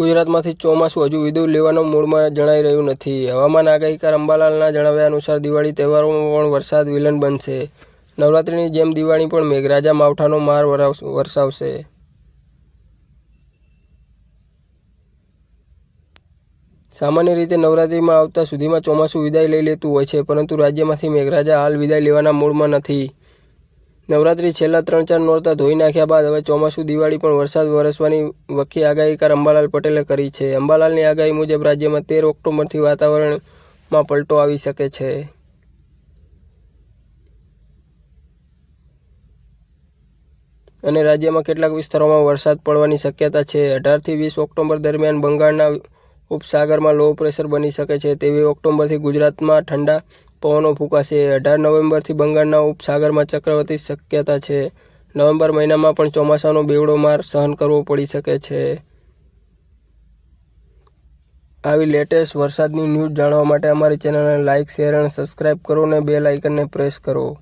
ગુજરાતમાંથી ચોમાસું હજુ વિદુ લેવાનો મૂળમાં જણાઈ રહ્યું નથી. હવામાન આગાહીકાર અંબાલાલના જણાવ્યા અનુસાર દિવાળી તહેવારોમાં પણ વરસાદ વિલન બનશે. નવરાત્રિની જેમ દિવાળી પણ મેઘરાજા માવઠાનો માર વરસાવશે. સામાન્ય રીતે નવરાત્રિમાં આવતા સુધીમાં ચોમાસું વિદાય લઈ લેતું હોય છે, પરંતુ રાજ્યમાંથી મેઘરાજા હાલ વિદાય લેવાના મૂળમાં નથી. નવરાત્રી છેલ્લા ત્રણ ચાર નોરતા ધોઈ નાખ્યા બાદ હવે ચોમાસું દિવાળી પણ વરસાદ વરસવાની વખી આગાહીકાર અંબાલાલ પટેલે કરી છે. અંબાલાલની આગાહી મુજબ રાજ્યમાં તેર ઓક્ટોબરથી વાતાવરણમાં પલટો આવી શકે છે. અને રાજ્યમાં કેટલાક વિસ્તારોમાં વરસાદ પડવાની શક્યતા છે. અઢારથી વીસ ઓક્ટોબર દરમિયાન બંગાળના ઉપસાગરમાં લો પ્રેશર બની શકે છે. તેવી ઓક્ટોબરથી ગુજરાતમાં ઠંડા પવનો ફૂંકાશે. અઢાર નવેમ્બરથી બંગાળના ઉપસાગરમાં ચક્રવર્તી શક્યતા છે. નવેમ્બર મહિનામાં પણ ચોમાસાનો બેવડો માર સહન કરવો પડી શકે છે. આવી લેટેસ્ટ વરસાદની ન્યૂઝ જાણવા માટે અમારી ચેનલને લાઇક શેર અને સબસ્ક્રાઇબ કરો અને બેલ આઇકનને પ્રેસ કરો.